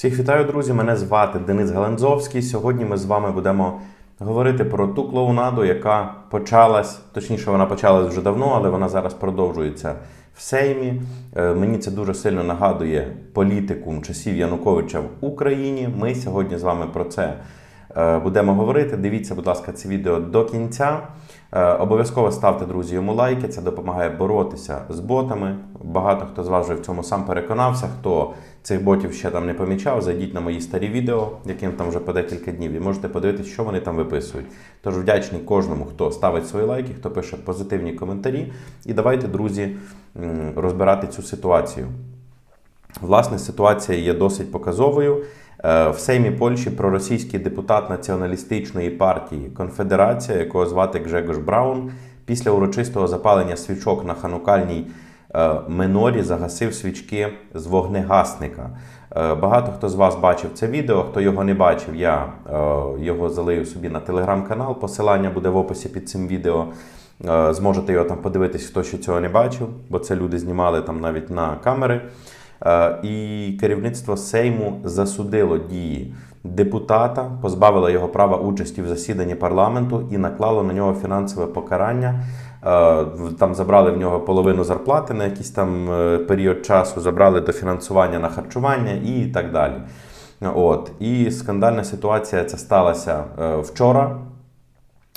Всіх вітаю, друзі! Мене звати Денис Галанзовський. Сьогодні ми з вами будемо говорити про ту клоунаду, яка почалась, точніше, вона почалась вже давно, але вона зараз продовжується в Сеймі. Е, Мені це дуже сильно нагадує політикум часів Януковича в Україні. Ми сьогодні з вами про це будемо говорити. Дивіться, будь ласка, це відео до кінця. Е, Обов'язково ставте, друзі, йому лайки. Це допомагає боротися з ботами. Багато хто з вас вже в цьому сам переконався. Хто цих ботів ще там не помічав, зайдіть на мої старі відео, яким там вже по декілька днів, і можете подивитися, що вони там виписують. Тож вдячний кожному, хто ставить свої лайки, хто пише позитивні коментарі. І давайте, друзі, розбирати цю ситуацію. Власне, ситуація є досить показовою. Е, В Сеймі Польщі проросійський депутат націоналістичної партії Конфедерація, якого звати Гжегош Браун, після урочистого запалення свічок на ханукальній е, минорі загасив свічки з вогнегасника. Е, Багато хто з вас бачив це відео. Хто його не бачив, я його залию собі на телеграм-канал. Посилання буде в описі під цим відео. Зможете його там подивитись, хто ще цього не бачив, бо це люди знімали там навіть на камери. Е, І керівництво Сейму засудило дії депутата, позбавило його права участі в засіданні парламенту і наклало на нього фінансове покарання. Е, Там забрали в нього половину зарплати на якийсь там е, період часу, забрали дофінансування на харчування і так далі. От. І скандальна ситуація ця сталася вчора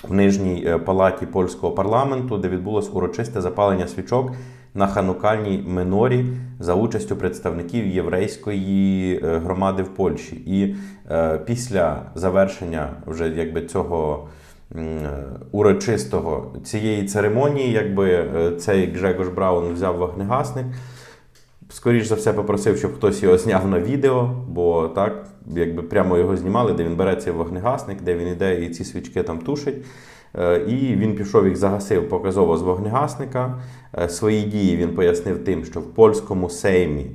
в нижній палаті польського парламенту, де відбулось урочисте запалення свічок на ханукальній минорі за участю представників єврейської е, громади в Польщі. І е, після завершення вже якби цього е, урочистого цієї церемонії, якби е, цей Гжегош Браун взяв вогнегасник. Скоріш за все, попросив, щоб хтось його зняв на відео, бо так, якби прямо його знімали, де він бере цей вогнегасник, де він іде і ці свічки там тушить. Е, І він пішов їх загасив показово з вогнегасника. Е, Свої дії він пояснив тим, що в польському сеймі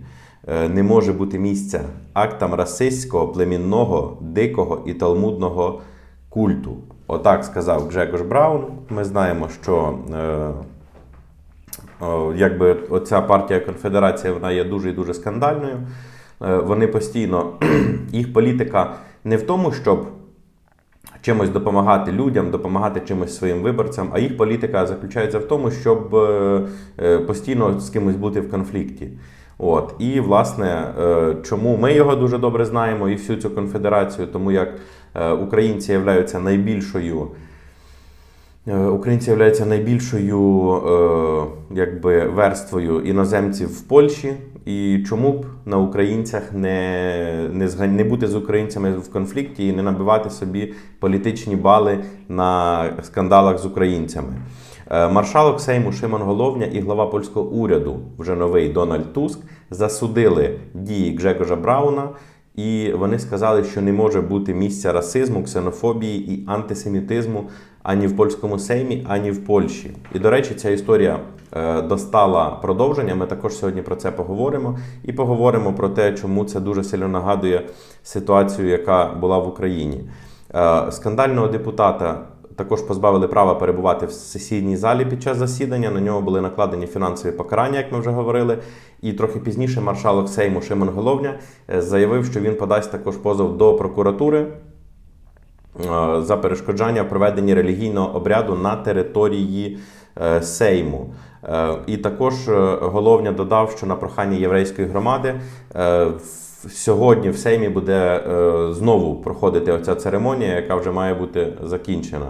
е, не може бути місця актам расистського, племінного, дикого і талмудного культу. Отак сказав Гжегош Браун. Ми знаємо, що. якби оця партія конфедерація вона є дуже і дуже скандальною. Вони постійно їх політика не в тому, щоб чимось допомагати людям, допомагати чимось своїм виборцям, а їх політика заключається в тому, щоб е, е, постійно з кимось бути в конфлікті. От і власне, е, чому ми його дуже добре знаємо, і всю цю конфедерацію, тому як українці являються найбільшою. Е, Українці являються найбільшою е, якби, верствою іноземців в Польщі. І чому б на українцях не, не, не бути з українцями в конфлікті і не набивати собі політичні бали на скандалах з українцями? Е, Маршалок Сейму Шимон Головня і глава польського уряду, вже новий Дональд Туск, засудили дії Гжегожа Брауна. І вони сказали, що не може бути місця расизму, ксенофобії і антисемітизму ані в польському сеймі, ані в Польщі. І до речі, ця історія е, достала продовження. Ми також сьогодні про це поговоримо і поговоримо про те, чому це дуже сильно нагадує ситуацію, яка була в Україні. Е, скандального депутата. Також позбавили права перебувати в сесійній залі під час засідання. На нього були накладені фінансові покарання, як ми вже говорили. І трохи пізніше маршалок Сейму Шимон Головня е, заявив, що він подасть також позов до прокуратури е, за перешкоджання в проведенні релігійного обряду на території е, Сейму. І також Головня додав, що на прохання єврейської громади в- сьогодні в Сеймі буде е, знову проходити оця церемонія, яка вже має бути закінчена.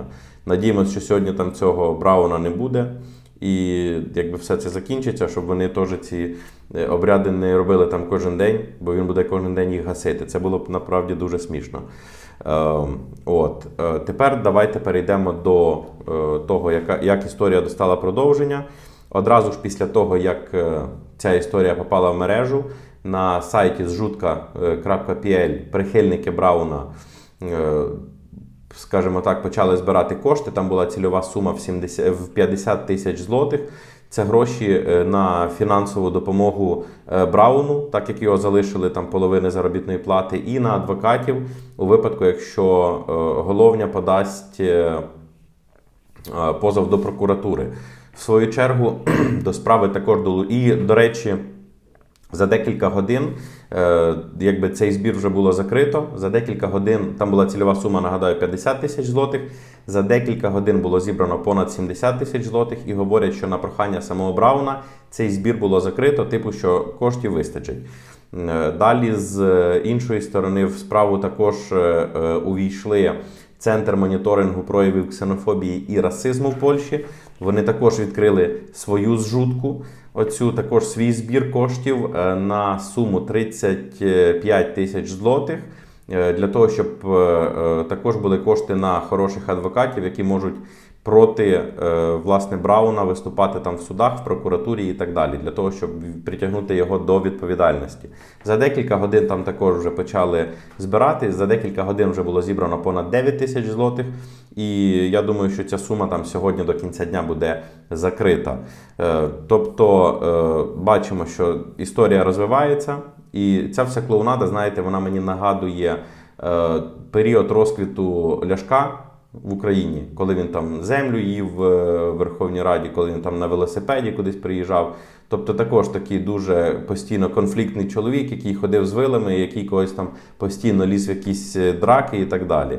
Надіємося, що сьогодні там цього Брауна не буде. І якби все це закінчиться, щоб вони теж ці е, обряди не робили там кожен день, бо він буде кожен день їх гасити. Це було б насправді дуже смішно. Е, от. Е, тепер давайте перейдемо до е, того, яка, як історія достала продовження. Одразу ж після того, як е, ця історія попала в мережу, на сайті зжутка.pl прихильники Брауна. е, скажімо так, почали збирати кошти. Там була цільова сума в 70, в 50 тисяч злотих. Це гроші е, на фінансову допомогу е, Брауну, так як його залишили там половини заробітної плати, і на адвокатів у випадку, якщо головня подасть позов до прокуратури. В свою чергу до справи також долу. І, до речі, за декілька годин Е, якби цей збір вже було закрито. За декілька годин там була цільова сума, нагадаю, 50 тисяч злотих. За декілька годин було зібрано понад 70 тисяч злотих і говорять, що на прохання самого Брауна цей збір було закрито, типу, що коштів вистачить. Е, Далі з е, іншої сторони в справу також увійшли Центр моніторингу проявів ксенофобії і расизму в Польщі. Вони також відкрили свою зжутку. Оцю також свій збір коштів е, на суму 35 тисяч злотих е, для того, щоб е, також були кошти на хороших адвокатів, які можуть проти е, власне Брауна виступати там в судах, в прокуратурі і так далі, для того, щоб притягнути його до відповідальності. За декілька годин там також вже почали збирати. За декілька годин вже було зібрано понад 9 тисяч злотих. І я думаю, що ця сума там сьогодні до кінця дня буде закрита. Е, Тобто е, бачимо, що історія розвивається, і ця вся клоунада, знаєте, вона мені нагадує період розквіту Ляшка в Україні, коли він там землю їв в Верховній Раді, коли він там на велосипеді кудись приїжджав. Тобто також такий дуже постійно конфліктний чоловік, який ходив з вилами, який когось там постійно ліз в якісь е, драки і так далі.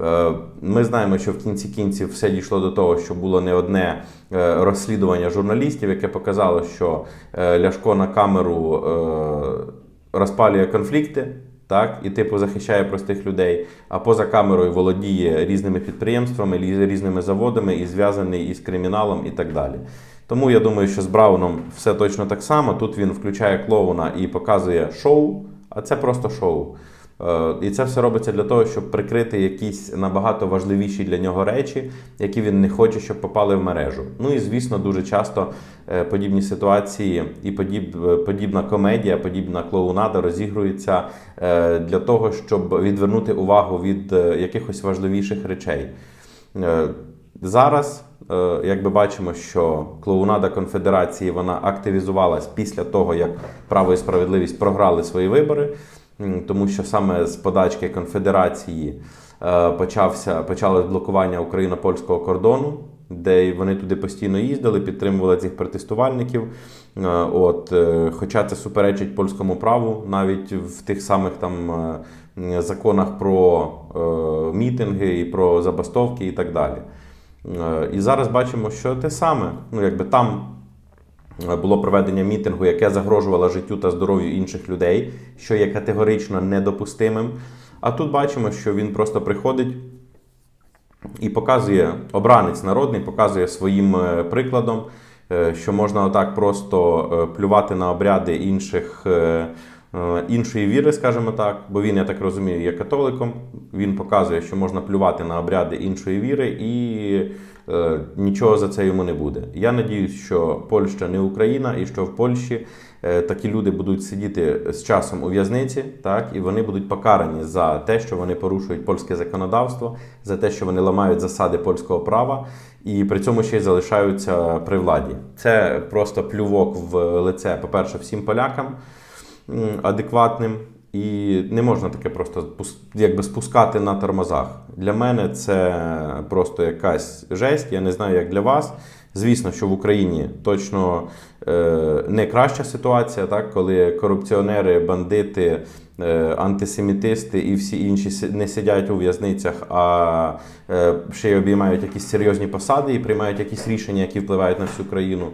Е, Ми знаємо, що в кінці кінців все дійшло до того, що було не одне е, розслідування журналістів, яке показало, що е, Ляшко на камеру е, розпалює конфлікти. Так, і типу захищає простих людей, а поза камерою володіє різними підприємствами, різними заводами і зв'язаний із криміналом і так далі. Тому я думаю, що з Брауном все точно так само. Тут він включає клоуна і показує шоу, а це просто шоу. Е, І це все робиться для того, щоб прикрити якісь набагато важливіші для нього речі, які він не хоче, щоб попали в мережу. Ну і звісно, дуже часто е, подібні ситуації і подібна комедія, подібна клоунада розігрується е, для того, щоб відвернути увагу від якихось важливіших речей. Зараз, як би бачимо, що клоунада конфедерації вона активізувалась після того, як право і справедливість програли свої вибори, тому що саме з подачки конфедерації е, почався почалось блокування україно-польського кордону, де вони туди постійно їздили, підтримували цих протестувальників. Е, От, е, хоча це суперечить польському праву, навіть в тих самих там законах про мітинги і про забастовки і так далі. І зараз бачимо, що те саме. Ну, якби там було проведення мітингу, яке загрожувало життю та здоров'ю інших людей, що є категорично недопустимим. А тут бачимо, що він просто приходить і показує обранець народний, показує своїм е, прикладом, е, що можна отак просто е, плювати на обряди інших. е, е, Іншої віри, скажімо так, бо він, я так розумію, є католиком. Він показує, що можна плювати на обряди іншої віри, і е, нічого за це йому не буде. Я надіюсь, що Польща не Україна, і що в Польщі е, такі люди будуть сидіти з часом у в'язниці, так і вони будуть покарані за те, що вони порушують польське законодавство, за те, що вони ламають засади польського права, і при цьому ще й залишаються при владі. Це просто плювок в лице, по-перше, всім полякам адекватним. І не можна таке просто якби спускати на тормозах. Для мене це просто якась жесть. Я не знаю, як для вас. Звісно, що в Україні точно е, не краща ситуація, так, коли корупціонери, бандити, е, антисемітисти і всі інші не сидять у в'язницях, а е, ще й обіймають якісь серйозні посади і приймають якісь рішення, які впливають на всю країну.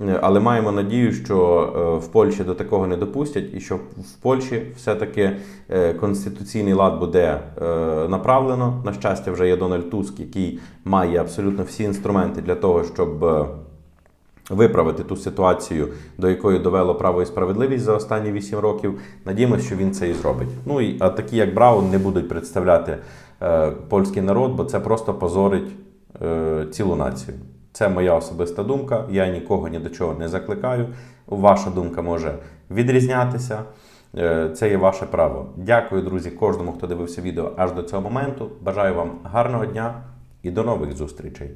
Е, Але маємо надію, що е, в Польщі до такого не допустять, і що в Польщі все-таки е, конституційний лад буде направлено. На щастя, вже є Дональд Туск, який має абсолютно всі інструменти для того, щоб виправити ту ситуацію, до якої довело право і справедливість за останні 8 років. Надіємося, що він це і зробить. Ну і а такі, як Браун, не будуть представляти польський народ, бо це просто позорить цілу націю. Це моя особиста думка. Я нікого ні до чого не закликаю. Ваша думка може відрізнятися. Е, Це є ваше право. Дякую, друзі, кожному, хто дивився відео аж до цього моменту. Бажаю вам гарного дня і до нових зустрічей.